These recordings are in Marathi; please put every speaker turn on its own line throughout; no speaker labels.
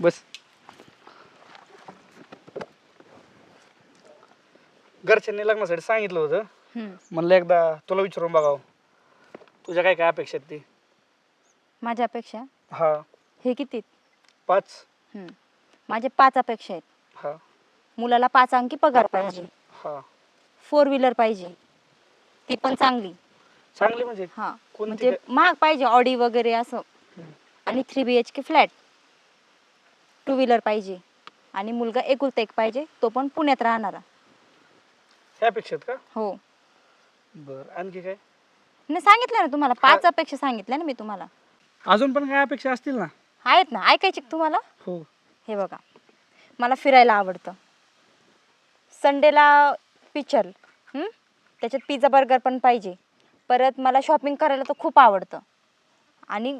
बस. घरच्यांनी लग्नासाठी सांगितलं होतं.
हम्म.
म्हणलं एकदा तुला विचारून बघावं. तुझ्या काय काय अपेक्षा आहेत ती?
माझ्या अपेक्षा?
हा.
हे किती?
पाच.
हम्म. माझे पाच अपेक्षा आहेत.
हा.
मुलाला पाच अंकी पगार पाहिजे.
हा.
फोर व्हीलर पाहिजे. ती पण चांगली.
चांगली म्हणजे?
हा.
कोणती
म्हणजे? महाग पाहिजे ऑडी वगैरे असं. आणि three B H K flat two wheeler पाहिजे आणि मुलगा एकुलता एक पाहिजे तो पण पुण्यात राहणारा.
ह्या का?
हो.
बर आणखी काय?
नाही सांगितलं ना तुम्हाला पाच अपेक्षा सांगितल्या ना मी तुम्हाला.
अजून पण काय अपेक्षा असतील ना?
आहेत ना ऐकायची का तुम्हाला?
हो.
हे बघा मला फिरायला आवडतं. संडेला पिक्चर त्याच्यात पिझ्झा बर्गर पण पाहिजे. परत मला शॉपिंग करायला तर खूप आवडतं. आणि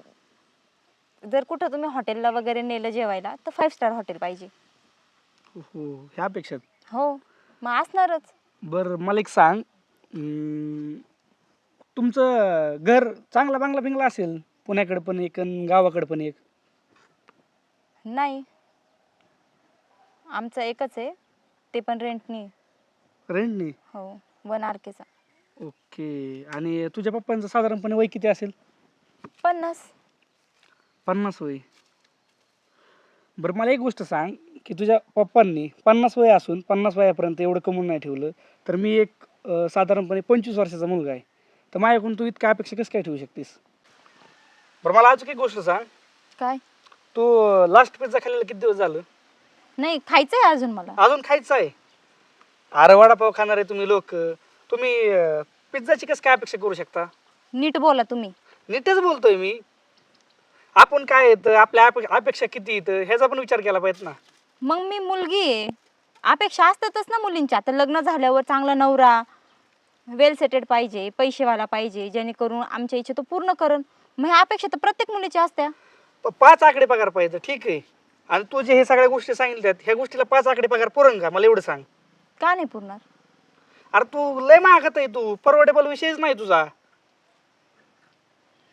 जर कुठं तुम्ही हॉटेलला वगैरे नेलं जेवायला तर फाईव्ह स्टार हॉटेल पाहिजे.
हो ह्या
हो मग असणारच.
बरं मला एक सांग. अं, तुमचं घर चांगला बांगला बिंगला असेल पुण्याकडे पण एक आणि गावाकडे पण एक?
नाही. आमचं एकच आहे ते पण रेंटनी
रेंटनी
हो वन आर केचा.
ओके. आणि तुझ्या पप्पांचं साधारणपणे वय किती असेल?
पन्नास.
पन्नास वय. बरं मला एक गोष्ट सांग की तुझ्या पप्पांनी पन्नास वय असून पन्नास वयापर्यंत एवढं कमवून नाही ठेवलं तर मी एक अं, साधारणपणे पंचवीस वर्षाचा मुलगा आहे. तर माझ्याकडून तू इतक्या अपेक्षा कसं काय ठेवू शकतेस? बरं मला अजून एक गोष्ट सांग.
काय?
तू लास्ट पिझ्झा खाल्लेला किती दिवस झालं?
नाही खायचं आहे अजून मला.
अजून खायचं आहे? अरे वडापाव खाणार आहे तुम्ही लोक. तुम्ही अं, पिझ्झाची कसं काय अपेक्षा करू शकता?
नीट बोला तुम्ही.
नीटच बोलतोय मी. आपण काय येतं? आपल्या अपे- अपेक्षा किती येतं? ह्याचा पण विचार केला पाहिजे ना.
मग मी मुलगी आहे. अपेक्षा असतातच ना मुलींच्या. आता लग्न झाल्यावर चांगला नवरा वेल सेटेड पाहिजे पैसेवाला पाहिजे जेणेकरून आमच्या इच्छा तो पूर्ण करण. मग ह्या अपेक्षा तर प्रत्येक मुलीच्या असत्या.
प- पाच आकडे पगार पाहिजे ठीक आहे. आणि तू जे हे सगळ्या गोष्टी सांगितल्यात ह्या गोष्टीला पाच आकडे पगार पुरण का? मला एवढं सांग.
का नाही पुरणार?
अरे तू लय मागत आहे तू. परवडेबल विषयच नाही तुझा.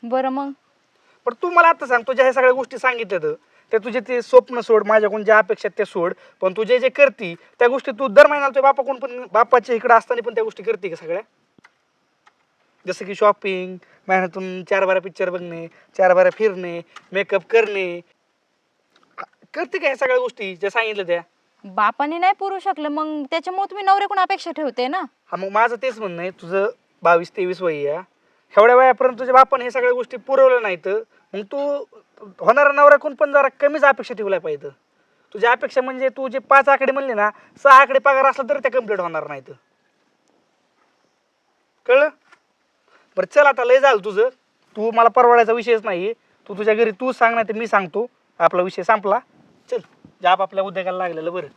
बरं मग?
पण तू मला आता सांग तुझ्या ह्या सगळ्या गोष्टी सांगितल्यात ते तुझे ते स्वप्न सोड माझ्याकडून ज्या अपेक्षा त्या सोड. पण तू जे जे करती त्या गोष्टी तू दर महिन्याला तुझ्या बापाकडून पण बापाच्या इकडे असताना पण त्या गोष्टी करते का सगळ्या? जसं की शॉपिंग महिन्यातून चार बारा पिक्चर बघणे चार बारा फिरणे मेकअप करणे. करते का ह्या सगळ्या गोष्टी ज्या सांगितल्या त्या?
बापाने नाही पुरू शकलं मग त्याच्यामुळे तुम्ही नवऱ्याकडून अपेक्षा ठेवते ना?
हा मग माझं तेच म्हणणं आहे. तुझं बावीस तेवीस वय आहे एवढ्या वयापर्यंत तुझ्या बापाने हे सगळ्या गोष्टी पुरवल्या नाहीत मग तू होणारा नवऱ्याकून पण जरा कमीच अपेक्षा ठेवल्या पाहिजे. तुझ्या अपेक्षा म्हणजे तू जे पाच आकडे म्हणले ना सहा आकडे पगार असला तर त्या कंप्लीट होणार नाहीत. कळलं? बरं चल आता लय झालं तुझं. तू मला परवडायचा विषयच नाही तू तुझ्या घरी तू सांग नाही तर मी सांगतो. आपला विषय संपला. चल जाप आपल्या उद्योगाला लागलेलं बरं.